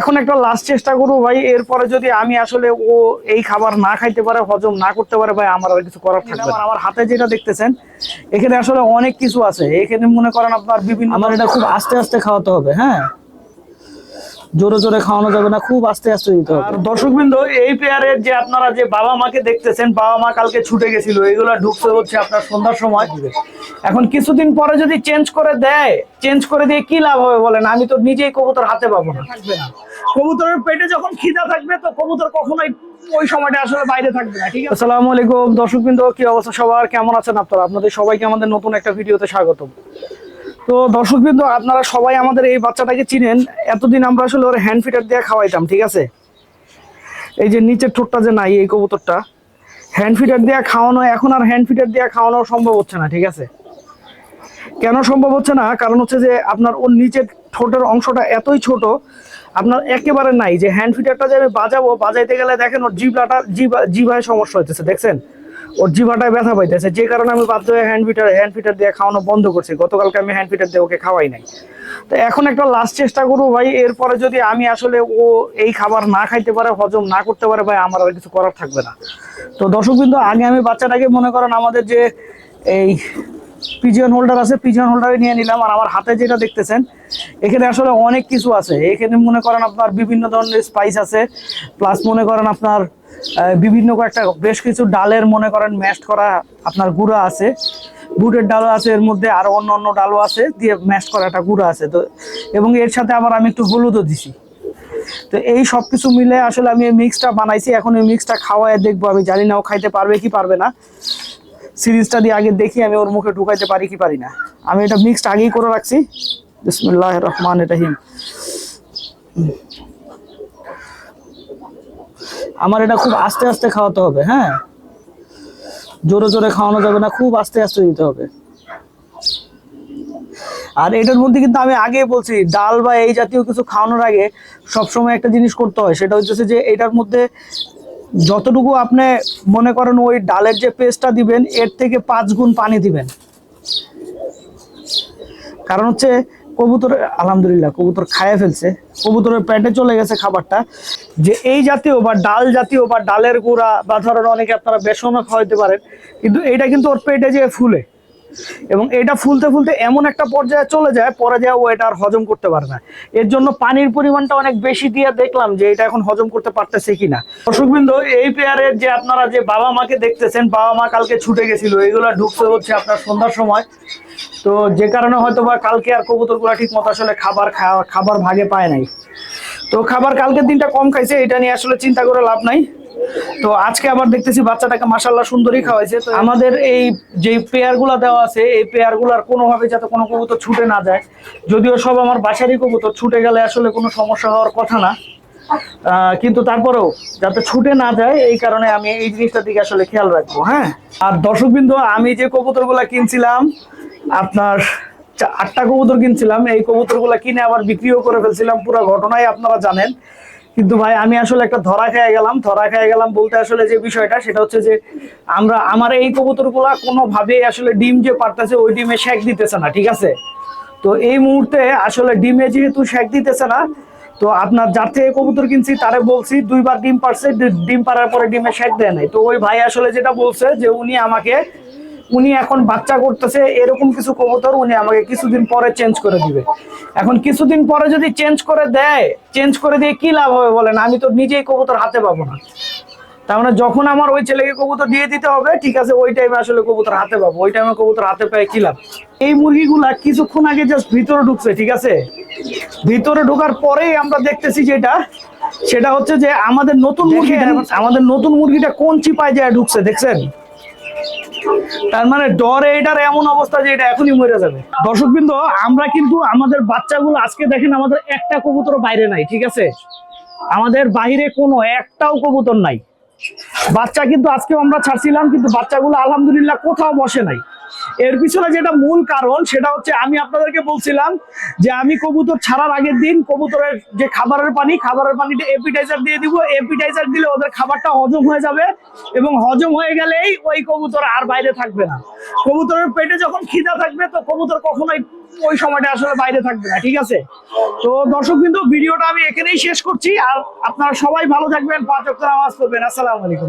এখন একটা লাস্ট চেষ্টা করব ভাই এরপরে যদি আমি আসলে ও এই খাবার না খাইতে পারে হজম না করতে পারে ভাই আমার আর কিছু করার থাকবে। আমার হাতে যেটা দেখতেছেন এখানে আসলে অনেক কিছু আছে এখানে মনে করেন আপনার বিভিন্ন আমার এটা খুব আস্তে আস্তে খাওয়াতে হবে হ্যাঁ জোরে জোরে খাওয়ানো যাবে না খুব আস্তে আস্তে দিতে হবে। আর দর্শকবৃন্দ এই পেয়ারের যে আপনারা যে বাবা মাকে দেখতেছেন বাবা মা কালকে ছুটে গেছিল এগুলো ঢুকতে হচ্ছে আপনার সন্ধ্যার সময়। এখন কিছুদিন পরে যদি চেঞ্জ করে দেয় চেঞ্জ করে দিয়ে কি লাভ হবে বলেন? আমি তো নিজেই কবুতর হাতে পাবো না। থাকবে না। কবুতরের পেটে যখন খিদা থাকবে তো কবুতর কখনোই ওই সময়টা আসলে বাইরে থাকবে না ঠিক আছে? আসসালামু আলাইকুম দর্শকবৃন্দ কি অবস্থা সবার? কেমন আছেন আপনারা? আপনাদের সবাইকে আমাদের নতুন একটা ভিডিওতে স্বাগতম। তো দর্শকবৃন্দ, আপনারা সবাই আমাদের এই বাচ্চাটাকে চিনেন। এতদিন আমরা আসলে ওর হ্যান্ড ফিটার দিয়ে খাওয়াইতাম, ঠিক আছে? এই যে নিচের ঠোঁটটা যে নাই, এই কবুতরটা হ্যান্ড ফিটার দিয়ে খাওয়ানো, এখন আর হ্যান্ড ফিটার দিয়ে খাওয়ানো সম্ভব হচ্ছে না, ঠিক আছে? কেন সম্ভব হচ্ছে না? কারণ হচ্ছে যে আপনার ওর নিচের ঠোঁটের অংশটা এতই ছোট, আপনার একেবারে নাই যে হ্যান্ড ফিটারটা যে আমি বাজাবো, বাজাইতে গেলে দেখেন ওর জিভাটা, জিভা, জিভায় সমস্যা হচ্ছে দেখছেন? ওর জিভাটায় ব্যথা পাইতেছে। যে কারণে আমি বাধ্য হয়ে হ্যান্ড ফিটার হ্যান্ড ফিটার দিয়ে খাওয়ানো বন্ধ করছি। গতকালকে আমি হ্যান্ড ফিটার দিয়ে ওকে খাওয়াই নাই। তো এখন একটা লাস্ট চেষ্টা করব ভাই। এরপরে যদি আমি আসলে ও এই খাবার না খাইতে পারে, হজম না করতে পারে, ভাই, আমার আর কিছু করার থাকবে না। তো দর্শক বিন্দু, আগে আমি বাচ্চাটাকে মনে করেন আমাদের যে এই পিজিয়ন হোল্ডার আছে পিজিয়ন হোল্ডারে নিয়ে নিলাম। আর আমার হাতে যেটা দেখতেছেন, এখানে আসলে অনেক কিছু আছে। এখানে মনে করেন আপনার বিভিন্ন ধরনের স্পাইস আছে। প্লাস মনে করেন আপনার বিভিন্ন কয়েকটা, বেশ কিছু ডালের মনে করেন ম্যাশ করা আপনার গুঁড়া আছে। বুটের ডালও আছে, এর মধ্যে আরও অন্য অন্য ডালও আছে, দিয়ে ম্যাশ করা একটা গুঁড়া আছে। তো, এবং এর সাথে আবার আমি একটু হলুদও দিছি। তো এই সব কিছু মিলে আসলে আমি এই মিক্সটা বানাইছি। এখন এই মিক্সটা খাওয়ায় দেখব, আমি জানি না ও খাইতে পারবে কি পারবে না। সিরিজটা দিয়ে আগে দেখি, আমি ওর মুখে ঢুকাইতে পারি কি পারি না। আমি এটা মিক্সড আগেই করে রাখছি। বিসমুল্লাহ রহমান রহিম। আমার এটা খুব আস্তে আস্তে খাওয়াতে হবে হ্যাঁ? জোরে জোরে খাওয়ানো যাবে না, খুব আস্তে আস্তে দিতে হবে। আর এটার মধ্যে কিন্তু আমি আগেই বলছি, ডাল বা এই জাতীয় কিছু খাওয়ানোর আগে সবসময় একটা জিনিস করতে হয়, সেটা হচ্ছে যে এটার মধ্যে যতটুকু আপনি মনে করেন ওই ডালের যে পেস্টটা দিবেন, এর থেকে পাঁচ গুণ পানি দিবেন। কারণ হচ্ছে কবুতর, আলহামদুলিল্লাহ, কবুতর খায় ফেলছে, কবুতরের পেটে চলে গেছে খাবারটা যে এই জাতীয় বা ডাল জাতীয় বা ডালের গুঁড়া বা ধরেন অনেকে আপনারা বেসনও খাওয়াইতে পারেন, কিন্তু এটা কিন্তু ওর পেটে যে ফুলে। এবং এটা ফুলতে ফুলতে এমন একটা পর্যায়ে চলে যায়, পরে যায় ও এটা আর হজম করতে পারে না। এর জন্য পানির পরিমাণটা অনেক বেশি দিয়ে দেখলাম যে এটা এখন হজম করতে পারতেছে কিনা। দর্শকবৃন্দ, এই পেয়ারের যে আপনারা যে বাবা মাকে দেখতেছেন, বাবা মা কালকে ছুটে গেছিল, এগুলো ঢুকতে হচ্ছে আপনার সন্ধ্যার সময়। তো যে কারণে হয়তো বা কালকে আর কবুতরগুলো ঠিক মতো আসলে খাবার খাবার ভাগে পায় নাই। তো খাবার কালকের দিনটা কম খাইছে, এটা নিয়ে আসলে চিন্তা করে লাভ নাই। তো আজকে আবার দেখতেছি বাচ্চাটাকে মাসাল্লাহ সুন্দরই খাওয়াইছে। তো আমাদের এই যে পেয়ারগুলা দেওয়া আছে, এই পেয়ারগুলার কোনোভাবে যাতে কোনো কবুতর ছুটে না যায়। যদিও সব আমার বাসারই কবুতর, ছুটে গেলে আসলে কোনো সমস্যা হওয়ার কথা না। কিন্তু তারপরেও যাতে ছুটে না যায়, এই কারণে আমি এই জিনিসটার দিকে আসলে খেয়াল রাখব হ্যাঁ? আর দর্শকবৃন্দ, আমি যে কবুতরগুলা কিনছিলাম, আপনার আটটা কবুতর কিনছিলাম, এই কবুতরগুলা কিনে আবার বিক্রিও করে ফেলছিলাম, পুরো ঘটনাই আপনারা জানেন। কিন্তু ভাই, আমি আসলে একটা ধরা খেয়ে গেলাম, ধরা খেয়ে গেলাম বলতে আসলে যে বিষয়টা, সেটা হচ্ছে যে আমরা, আমার এই কবুতরগুলা কোনোভাবেই আসলে ডিম যে পারতেছে, ওই ডিমে শেক দিতেছে না, ঠিক আছে? তো এই মুহূর্তে আসলে ডিমে যেহেতু শেক দিতেছে না, তো আপনার যার থেকে কবুতর কিনছি, তারে বলছি, দুইবার ডিম পারছে, ডিম পারার পরে ডিমে শেক দেয় নাই। তো ওই ভাই আসলে যেটা বলছে, যে উনি আমাকে উনি এখন বাচ্চা করতেছে এরকম কিছু কবুতর উনি আমাকে কিছুদিন পরে চেঞ্জ করে দিবে। এখন কিছুদিন পরে যদি চেঞ্জ করে দেয় চেঞ্জ করে দিয়ে কি লাভ হবে বলেন? আমি তো নিজেই কবুতর হাতে পাবো না। তার মানে যখন আমার ওই ছেলেকে কবুতর দিয়ে দিতে হবে ঠিক আছে ওই টাইমে আসলে কবুতর হাতে পাবো ওই টাইমে কবুতর হাতে পেয়ে কি লাভ? এই মুরগিগুলা কিছুক্ষণ আগে জাস্ট ভিতরে ঢুকছে ঠিক আছে? ভিতরে ঢোকার পরেই আমরা দেখতেছি যেটা সেটা হচ্ছে যে আমাদের নতুন মুরগি আমাদের নতুন মুরগিটা কোন চিপায় যায় ঢুকছে দেখছেন? তার মানে ডরে এটার এমন অবস্থা যে এটা এখনই মরে যাবে। দর্শকবৃন্দ, আমরা কিন্তু আমাদের বাচ্চাগুলো আজকে দেখেন আমাদের একটা কবুতর বাইরে নাই, ঠিক আছে? আমাদের বাহিরে কোনো, একটাও কবুতর নাই। বাচ্চা কিন্তু আজকে আমরা ছাড়ছিলাম, কিন্তু বাচ্চাগুলো আলহামদুলিল্লাহ কোথাও বসে নাই। এর পিছনে যেটা মূল কারণ, সেটা হচ্ছে আমি আপনাদেরকে বলছিলাম যে আমি কবুতর ছাড়ার আগের দিন কবুতরের যে খাবারের পানি, খাবারের পানিটা এপিটাইজার দিয়ে দিব। এপিটাইজার দিলে ওদের খাবারটা হজম হয়ে যাবে এবং হজম হয়ে গেলেই ওই কবুতর আর বাইরে থাকবে না। কবুতরের পেটে যখন খিদা থাকবে, তো কবুতর কখনোই ওই সময়টা আসলে বাইরে থাকবে না, ঠিক আছে? তো দর্শক কিন্তু ভিডিওটা আমি এখানেই শেষ করছি। আর আপনারা সবাই ভালো থাকবেন, পাঁচ অক্টর আওয়াজ করবেন আসসালামু আলাইকুম।